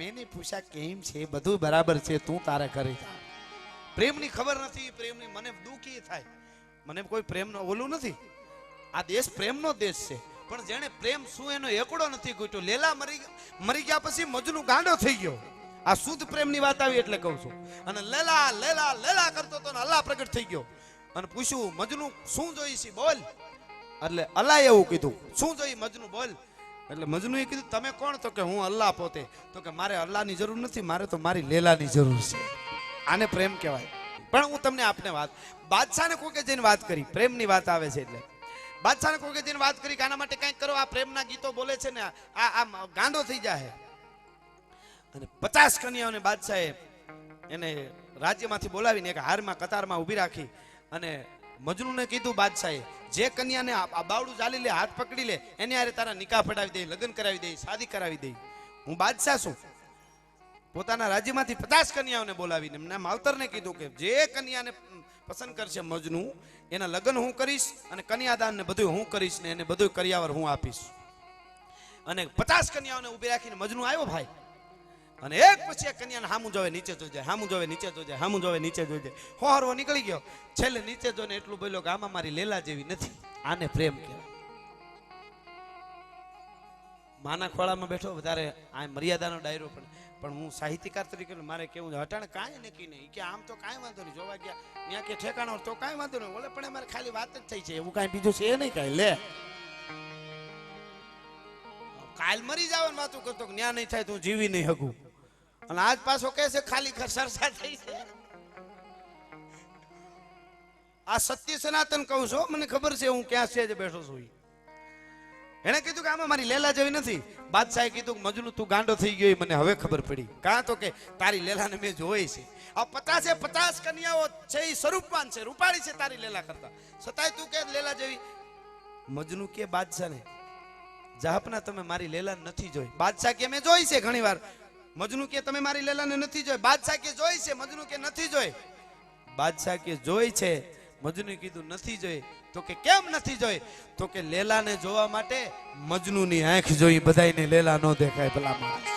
એ પૂછ્યા, કેમ છે? બધું બરાબર છે, તું તારે કરી પ્રેમની ખબર નથી, પ્રેમની મને દુઃખી થાય. મને કોઈ પ્રેમનો ઓલું નથી. આ દેશ પ્રેમનો દેશ છે. પણ જેણે પ્રેમ શું એનો એકડો નથી ગોટ્યો લેલા મરી મરી ગયા પછી મજનુ ગાંડો થઈ ગયો. આ શુદ્ધ પ્રેમની વાત આવી એટલે કહું છું. અને લેલા લેલા લેલા કરતો તો અલ્લાહ પ્રગટ થઈ ગયો. અને પૂછ્યું, મજનુ શું જોઈ છે? બોલ. એટલે અલ્લાહ એવું કીધું, શું જોઈ? મજનુ બોલ. એટલે મજનુએ કીધું, તમે કોણ? તો કે, હું અલ્લાહ પોતે. તો કે, મારે અલ્લાહની જરૂર નથી, મારે તો મારી લેલાની જરૂર છે. આને પ્રેમ કહેવાય. પણ હું તમને આપને વાત, બાદશાહને કોકે જઈને વાત કરી, પ્રેમની વાત આવે છે એટલે. બાદશાહને કોકે જઈને વાત કરી કે, આના માટે કંઈક કરો, આ પ્રેમના ગીતો બોલે છે ને, આ આ ગાંડો થઈ જાય અને પચાસ કન્યાઓને બાદશાહે એને રાજ્યમાંથી બોલાવીને એક હારમાં, કતારમાં ઊભી રાખી અને મજનુને કીધું બાદશાહે જે કન્યાને આ બાવડું ચાલી લે, હાથ પકડી લે, એની હારે તારા નિકાહ પડાવી દે, લગ્ન કરાવી દે, શાદી કરાવી દે. હું બાદશાહ છું. પોતાના રાજ્યમાંથી પચાસ કન્યાઓને બોલાવીને એમના માવતરને કીધું કે જે કન્યાને પસંદ કરશે મજનુ, એના લગ્ન હું કરીશ અને કન્યાદાન ને બધું હું કરીશ ને એને બધું કર્યાવર હું આપીશ. અને પચાસ કન્યાઓને ઊભી રાખીને મજનુ આવ્યો ભાઈ. અને એક પછી એક કન્યાને હામું જોવે, નીચે જોજે હામું જોવે, નીચે જોજે હામું જોવે, નીચે જોજે હોહરવો નીકળી ગયો. છેલ્લે નીચે જોઈને એટલું બોલ્યો કે આમાં મારી લેલા જેવી નથી. આને પ્રેમ કહેવાય. માના ખોળામાં બેઠો, વધારે આ મર્યાદાનો ડાયરો પણ પણ હું સાહિત્યકાર તરીકે મારે કેવું હટાણે કાંઈ નક્કી નહીં. કે આમ તો કાંઈ વાંધો નહીં. જોવા ગયા, ત્યાં કે ઠેકાણો તો કાંઈ વાંધો નહીં. ઓલે પણ મારે ખાલી વાત જ થઈ છે. એવું કાંઈ બીજું છે નહીં કાંઈ? લે. કાલ મરી જવાની વાતો કરતો કે ન્યા નહીં થાય તું જીવી નહીં હકું અને આજ પાછો કહે છે, ખાલી સરસા થઈ છે. આ સત્ય સનાતન કહું છું મને ખબર છે હું ક્યાં છે બેઠો છું. એણે કીધું કે આમાં મારી લેલા જેવી નથી. બાદશાહે કીધું કે, મજનુ, તું ગાંડો થઈ ગયો મને હવે ખબર પડી. કાં તો કે, તારી લેલાને મેં જોઈ છે. આ પચાસે પચાસ કન્યાઓ છે એ સ્વરૂપવાન છે, રૂપાળી છે તારી લેલા કરતા. છતાંય તું કે લેલા જેવી. મજનુ કે બાદશાહને જાપના તમે મારી લેલા નથી જોઈ. બાદશાહ કે મેં જોઈ છે ઘણીવાર. મજનુ કે તમે મારી લેલાને નથી જોઈ. બાદશાહ કે જોઈ છે, મજનુ કે નથી જોઈ. બાદશાહ કે જોઈ છે, મજનુ કીધું નથી જોઈ. તો કે કેમ નથી જોઈ? તો કે લેલાને જોવા માટે મજનુની આંખ જોઈ, બધાયને લેલા નો દેખાય ભલા માણસ.